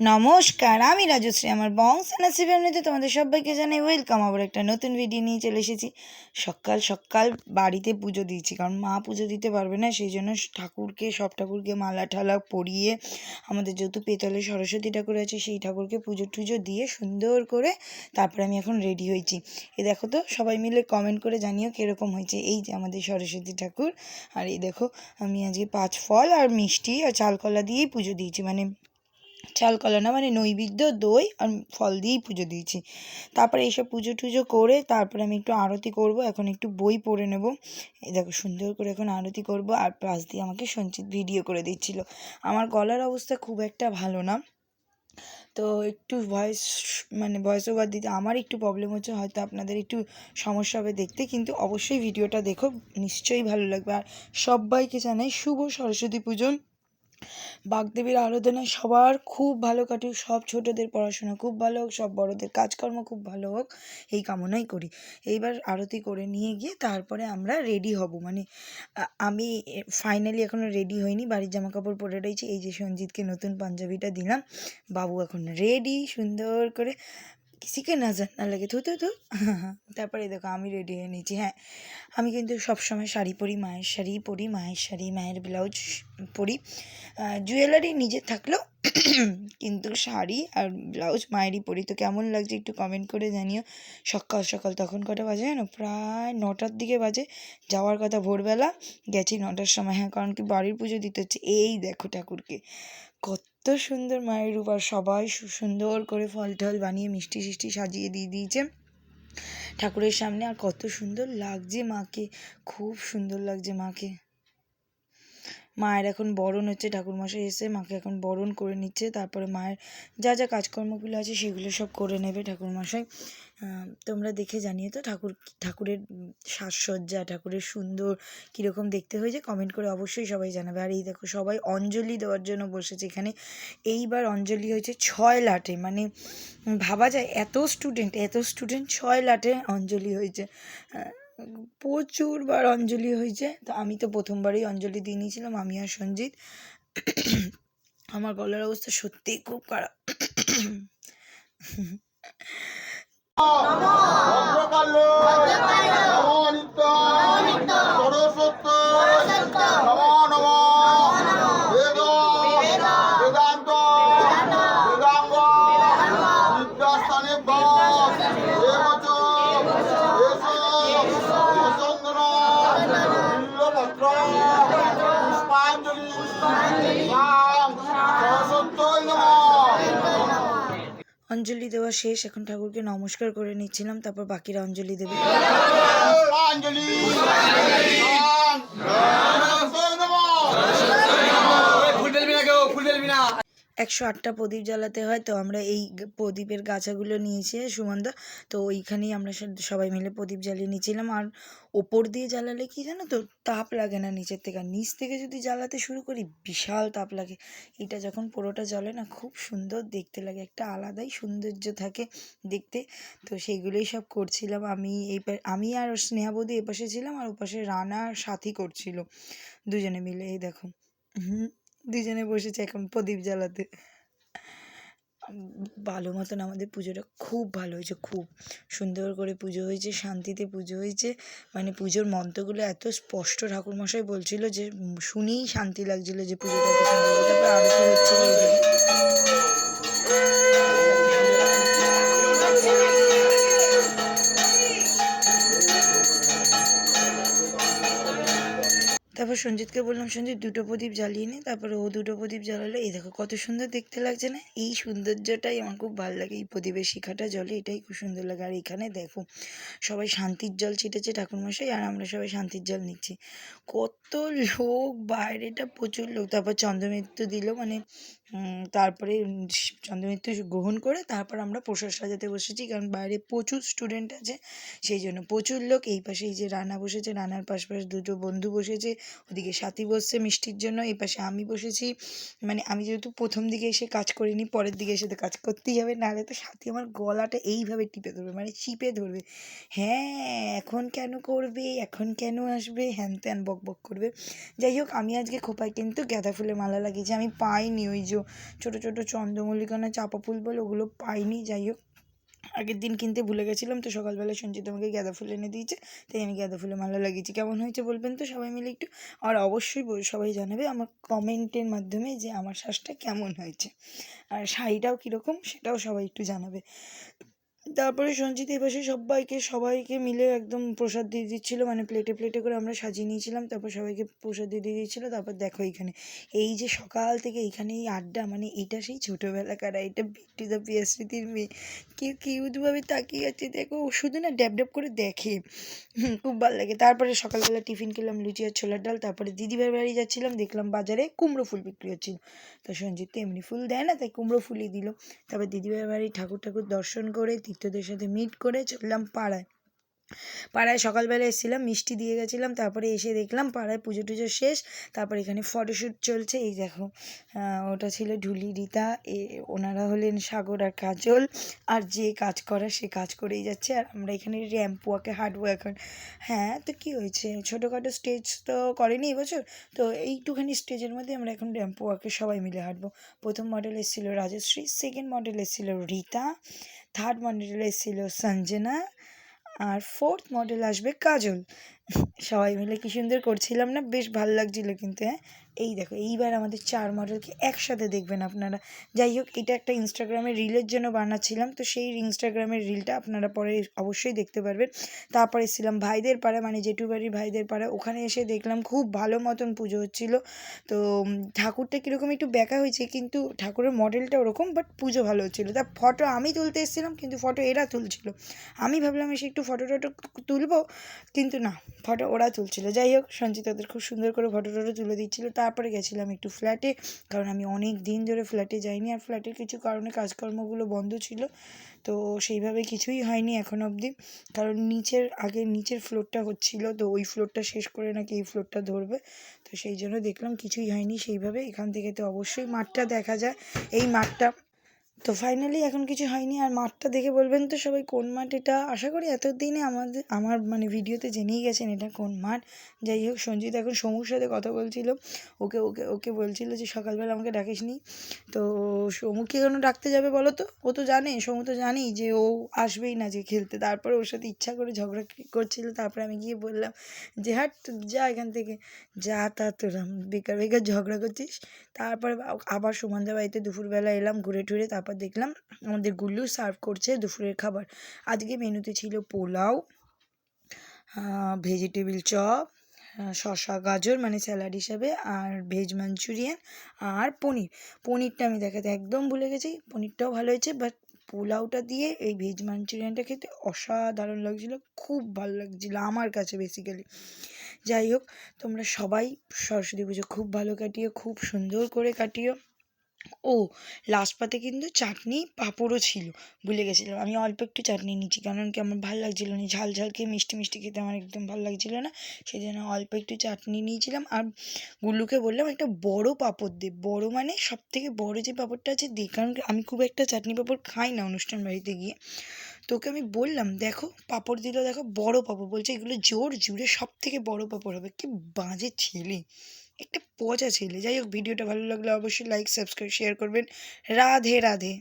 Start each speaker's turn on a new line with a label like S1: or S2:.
S1: নমস্কার, আমি রাজশ্রী, আমার বংশানা ফ্যামিলিতে তোমাদের সবাইকে জানাই ওয়েলকাম আবার একটা নতুন ভিডিও নিয়ে চলে এসেছি। সকাল সকাল বাড়িতে পুজো দিয়েছি, কারণ মা পুজো দিতে পারবে না, সেই জন্য ঠাকুরকে, সব ঠাকুরকে মালা ঠালা পরিয়ে আমাদের যেহেতু পেতলে সরস্বতী ঠাকুর আছে, সেই ঠাকুরকে পুজো টুজো দিয়ে সুন্দর করে তারপরে আমি এখন রেডি হয়েছি। এ দেখো তো, সবাই মিলে কমেন্ট করে জানিও কীরকম হয়েছে। এই যে আমাদের সরস্বতী ঠাকুর, আর এই দেখো, আমি আজকে পাঁচ ফল আর মিষ্টি আর চালকলা দিয়েই পুজো দিয়েছি মানে চাল কলা না মানে নৈবেদ্য, দই আর ফল দিয়েই পুজো দিয়েছি। তারপরে এইসব পুজো টুজো করে তারপরে আমি একটু আরতি করব। এখন একটু বই পড়ে নেব। এই দেখো সুন্দর করে এখন আরতি করব আর প্লাস দিয়ে আমাকে সঞ্চিত ভিডিও করে দিচ্ছিল। আমার গলার অবস্থা খুব একটা ভালো না। তো একটু ভয়েস মানে ভয়েস ওভার দিতে আমার একটু প্রবলেম হচ্ছে, হয়তো আপনাদের একটু সমস্যা হবে দেখতে। কিন্তু অবশ্যই ভিডিওটা দেখো, নিশ্চয়ই ভালো লাগবে। আর সবাইকে জানাই শুভ সরস্বতী পুজো। বাগদেবীর আরাধনায় সবার খুব ভালো কাটুক, সব ছোটদের পড়াশোনা খুব ভালো হোক, সব বড়দের কাজকর্ম খুব ভালো হোক, এই কামনাই করি। এইবার আরতি করে নিয়ে গিয়ে তারপরে আমরা রেডি হব। মানে আমি ফাইনালি এখনও রেডি হইনি, বাড়ির জামা কাপড় পরে রয়েছি। এই যে সঞ্জিতকে নতুন পাঞ্জাবিটা দিলাম, বাবু এখন রেডি সুন্দর করে কিসিকে নজর না লাগে থু থু তারপরে দেখো আমি রেডি হয়ে নিয়েছি হ্যাঁ। আমি কিন্তু সবসময় শাড়ি পরি মায়ের শাড়ি পরি মায়ের শাড়ি মায়ের ব্লাউজ পরি জুয়েলারি নিজে থাকলেও কিন্তু শাড়ি আর ব্লাউজ মায়েরই পরি তো কেমন লাগছে একটু কমেন্ট করে জানিও। সকাল সকাল তখন কটা বাজে জানো? প্রায় নটার দিকে বাজে। যাওয়ার কথা ভোরবেলা, গেছি নটার সময়। হ্যাঁ কারণ কি বাড়ির পুজো দিতে হচ্ছে। এই দেখো ঠাকুরকে, কত সুন্দর মায়ের রূপার সবাই সুন্দর করে ফল টল বানিয়ে মিষ্টি সিষ্টি সাজিয়ে দিয়ে দিয়েছে। ঠাকুরের সামনে আর কত সুন্দর লাগছে মাকে, খুব সুন্দর লাগছে মাকে। মায়ের এখন বরণ হচ্ছে, ঠাকুরমশাই এসে মাকে এখন বরণ করে নিচ্ছে, তারপরে মায়ের যা যা কাজকর্মগুলো আছে সেগুলো সব করে নেবে ঠাকুরমশাই। তোমরা দেখে জানিয়ে তো ঠাকুর, ঠাকুরের সাজসজ্জা, ঠাকুরের সুন্দর কীরকম দেখতে হয়েছে কমেন্ট করে অবশ্যই সবাই জানাবে। আর এই দেখো সবাই অঞ্জলি দেওয়ার জন্য বসেছে এখানে। এইবার অঞ্জলি হয়েছে ছয় লাটে মানে ভাবা যায় এত স্টুডেন্ট এত স্টুডেন্ট ছয় লাটে অঞ্জলি হয়েছে। প্রচুরবার অঞ্জলি হয়েছে। তো আমি তো প্রথমবারই অঞ্জলি দিয়ে নিয়েছিলাম, আমি আর সঞ্জিত। আমার গলার অবস্থা সত্যিই খুব খারাপ। অঞ্জলি দেওয়া শেষ এখন ঠাকুরকে নমস্কার করে নিচ্ছিলাম তারপর বাকিরা অঞ্জলি দেবে
S2: অঞ্জলি
S3: ফুল ফেলবি না কেউ ফুল ফেলবি না
S1: একশো আটটা প্রদীপ জ্বালাতে হয়, তো আমরা এই প্রদীপের গাছাগুলো নিয়েছি সুমনদা। তো ওইখানেই আমরা সবাই মিলে প্রদীপ জ্বালিয়ে নিয়েছিলাম। আর ওপর দিয়ে জ্বালালে কি জানো তো, তাপ লাগে না নিচের থেকে। আর নিচ থেকে যদি জ্বালাতে শুরু করি, বিশাল তাপ লাগে। এটা যখন পুরোটা জ্বলে না, খুব সুন্দর দেখতে লাগে। একটা আলাদাই সৌন্দর্য থাকে দেখতে। তো সেইগুলোই সব করছিলাম আমি। এই আমি আর স্নেহা বৌদি এপাশে ছিলাম আর ওপাশে রানা আর সাথী করছিল। দুজনে মিলে, এই দেখো। হুম। দুজনে বসেছে এখন প্রদীপ জ্বালাতে ভালো মতন আমাদের পুজোটা খুব ভালো হয়েছে, খুব সুন্দর করে পুজো হয়েছে, শান্তিতে পুজো হয়েছে মানে পুজোর মন্ত্রগুলো এত স্পষ্ট ঠাকুরমশাই বলছিল যে, শুনেই শান্তি লাগছিল যে পুজোটা এত সুন্দর। তারপরে। তারপর সঞ্জিতকে বললাম, সঞ্জিত, দুটো প্রদীপ জ্বালিয়ে নে। তারপরে ও দুটো প্রদীপ জ্বালালো। এই দেখো, কত সুন্দর দেখতে লাগছে না? এই সৌন্দর্যটাই আমার খুব ভালো লাগে। এই প্রদীপের শিখাটা জলে, এটাই খুব সুন্দর লাগে। আর এখানে দেখো, সবাই শান্তির জল ছিটেছে ঠাকুরমশাই, আর আমরা সবাই শান্তির জল নিচ্ছি। কত লোক, বাইরেটা প্রচুর লোক। তারপর চন্দ্রমৃত্যু দিল মানে তারপরে চন্দ্রমৃত্যু গ্রহণ করে তারপর আমরা প্রসাদ সাজাতে বসেছি। কারণ বাইরে প্রচুর স্টুডেন্ট আছে, সেই জন্য প্রচুর লোক। এই পাশে এই যে রানা বসেছে, রানার পাশ পাশ দুটো বন্ধু বসেছে, ওদিকে সাথী বসছে মিষ্টির জন্য, এই পাশে আমি বসেছি। মানে আমি যেহেতু প্রথম দিকে এসে কাজ করিনি, পরের দিকে এসে তো কাজ করতেই হবে, নাহলে তো সাথী আমার গলাটা এইভাবে টিপে ধরবে মানে চিপে ধরবে। হ্যাঁ এখন কেন করবে? এখন কেন আসবে? হ্যান ত্যান বক বক করবে। যাই হোক, আমি আজকে খোপায় কিন্তু গাঁদা ফুলের মালা লাগিয়েছি, আমি পাইনি ওই যে পুজো ছোট ছোট চন্দ্রমল্লিকা না চাপা ফুল বলে ওগুলো পাইনি, যাই হোক। আগের দিন কিনতে ভুলে গেছিলাম তো সকালবেলা সঞ্চিত আমাকে গাঁদা ফুল এনে দিয়েছে, তাই আমি গাঁদা ফুলে মালা লাগিয়েছি। কেমন হয়েছে বলবেন তো সবাই মিলে একটু? আর অবশ্যই সবাই জানাবে আমার কমেন্টের মাধ্যমে যে আমার শ্বাসটা কেমন হয়েছে। আর শাড়িটাও কীরকম সেটাও সবাই একটু জানাবে। তারপরে সঞ্চিত এই সবাইকে সবাইকে মিলে একদম প্রসাদ দিয়ে দিচ্ছিল মানে প্লেটে প্লেটে করে আমরা সাজিয়ে নিয়েছিলাম, তারপর সবাইকে প্রসাদ দিয়ে দিয়ে দিচ্ছিল তারপর দেখো এইখানে। এই যে সকাল থেকে এইখানে এই আড্ডা মানে এটা সেই ছোটোবেলাকার, এটা বিট্টু দা পিয়াস্মৃতির মেয়ে। কেউ কিউটভাবে তাকিয়ে আছে, দেখো শুধু না ড্যাব ড্যাব করে দেখে। খুব ভালো লাগে। তারপরে সকালবেলা টিফিন খেলাম লুচি আর ছোলার ডাল, তারপরে দিদিভাই বাড়ি যাচ্ছিলাম, দেখলাম বাজারে কুমড়ো ফুল বিক্রি হচ্ছিল। তো সঞ্জিত তো এমনি ফুল দেয় না, তাই কুমড়ো ফুলই দিল। তারপর দিদিভাই বাড়ি ঠাকুর ঠাকুর দর্শন করে তীর্থদের সাথে মিট করে চললাম পাড়ায়। পাড়ায় সকালবেলা এসেছিলাম, মিষ্টি দিয়ে গেছিলাম, তারপরে এসে দেখলাম পাড়ায় পুজো টুজো শেষ, তারপর এখানে ফটোশ্যুট চলছে, এই দেখো ওটা ছিল ঢুলি, রীতা, এ, ওনারা হলেন সাগর আর কাজল, আর যে কাজ করা সে কাজ করেই যাচ্ছে, আর আমরা এখানে র্যাম্প ওয়াকে হাঁটবো এখন হ্যাঁ তো কী হয়েছে? ছোটোখাটো স্টেজ তো করেনি এবছর তো এইটুখানি স্টেজের মধ্যে আমরা এখন র্যাম্প ওয়াকে সবাই মিলে হাঁটবো। প্রথম মডেল এসেছিল রাজশ্রী সেকেন্ড মডেল এসেছিল রীতা থার্ড মডেল এসেছিল সঞ্জনা আর ফোর্থ মডেল আসবে কাজল। সবাই মিলে কি সুন্দর করছিলাম না, বেশ ভালো লাগছিল কিন্তু হ্যাঁ। এই দেখো, এইবার আমাদের চার মডেলকে একসাথে দেখবেন আপনারা। যাই হোক, এটা একটা ইনস্টাগ্রামের রিলের জন্য বানাচ্ছিলাম, তো সেই ইনস্টাগ্রামের রিলটা আপনারা পরে অবশ্যই দেখতে পারবেন। তারপরে এসেছিলাম ভাইদের পাড়া মানে জেঠু বাড়ির ভাইদের পাড়া, ওখানে এসে দেখলাম খুব ভালো মতন পুজো হচ্ছিল। তো ঠাকুরটা কীরকম একটু ব্যাকা হয়েছে, কিন্তু ঠাকুরের মডেলটা ওরকম বাট পুজো ভালো হচ্ছিল। তা ফটো আমি তুলতে এসেছিলাম, কিন্তু ফটো এরা তুলছিল। আমি ভাবলাম এসে একটু ফটো টটো তুলবো, কিন্তু না। ফটো ওরা তুলছিল। যাই হোক, সঞ্চিত ওদের খুব সুন্দর করে ফটো টটো তুলে দিচ্ছিল। তারপরে গেছিলাম একটু ফ্ল্যাটে কারণ আমি অনেক দিন ধরে ফ্ল্যাটে যাইনি আর ফ্ল্যাটের কিছু কারণে কাজকর্মগুলো বন্ধ ছিল। তো সেইভাবে কিছুই হয়নি এখন অবধি। কারণ নিচের, আগে নিচের ফ্লোরটা হচ্ছিল, তো ওই ফ্লোরটা শেষ করে নাকি এই ফ্লোরটা ধরবে। তো সেই জন্য দেখলাম কিছুই হয়নি। সেইভাবে এখান থেকে তো অবশ্যই মাঠটা দেখা যায়। এই মাঠটা তো ফাইনালি এখন কিছু হয়নি, আর মাঠটা দেখে বলবেন তো সবাই কোন মাঠ এটা? আশা করি এতদিনে আমাদের, আমার মানে ভিডিওতে জেনেই গেছেন এটা কোন মাঠ। যাই হোক, সঞ্জিত এখন সমুর সাথে কথা বলছিল। ওকে ওকে ওকে বলছিল যে সকালবেলা আমাকে ডাকিসনি। তো সমুকে কেন ডাকতে যাবে বলো তো? ও তো জানে, সমু তো জানেই যে ও আসবেই না যে খেলতে। তারপরে ওর সাথে ইচ্ছা করে ঝগড়া করছিল, তারপরে আমি গিয়ে বললাম যে, হাট যা এখান থেকে। যা, তা তোরা বেকার বেকার ঝগড়া করছিস। তারপরে আবার সুমনদা বাড়িতে দুপুরবেলা এলাম, ঘুরে টুরে, তারপর দেখলাম আমাদের গুল্লু সার্ভ করছে দুপুরের খাবার। আজকে মেনুতে ছিল পোলাও ভেজিটেবিল চপ শসা, গাজর মানে স্যালাড হিসাবে, আর ভেজ মাঞ্চুরিয়ান আর পনির। পনিরটা আমি দেখাতে একদম ভুলে গেছি, পনিরটাও ভালো হয়েছে বাট পোলাওটা দিয়ে এই ভেজ মাঞ্চুরিয়ানটা খেতে অসাধারণ লাগছিল, খুব ভালো লাগছিল আমার কাছে বেসিক্যালি যাই হোক, তোমরা সবাই সরস্বতী পুজো খুব ভালো কাটিও, খুব সুন্দর করে কাটিও। ও লাস্ট পাতে কিন্তু চাটনি পাঁপড়ও ছিল, ভুলে গেছিলাম। আমি অল্প একটু চাটনি নিয়েছি, কারণ কি আমার ভালো লাগছিল না, ঝাল ঝাল খেয়ে, মিষ্টি মিষ্টি খেতে আমার একদম ভালো লাগছিল না সেই জন্য অল্প একটু চাটনি নিয়েছিলাম। আর গুল্লুকে বললাম, একটা বড় পাঁপড় দে। বড় মানে সব থেকে বড় যে পাঁপড়টা আছে দে, কারণ আমি খুব একটা চাটনি পাঁপড় খাই না অনুষ্ঠান বাড়িতে গিয়ে। তোকে আমি বললাম, দেখো, পাঁপড় দিল, দেখো, বড় পাঁপড়। বলছে, এগুলো জোর জুড়ে সব থেকে বড় পাঁপড় হবে। কি বাজে ছেলে। একটা পচা ছেলে। যাই হোক, ভিডিওটা ভালো লাগলে অবশ্যই লাইক সাবস্ক্রাইব শেয়ার করবেন। রাধে রাধে।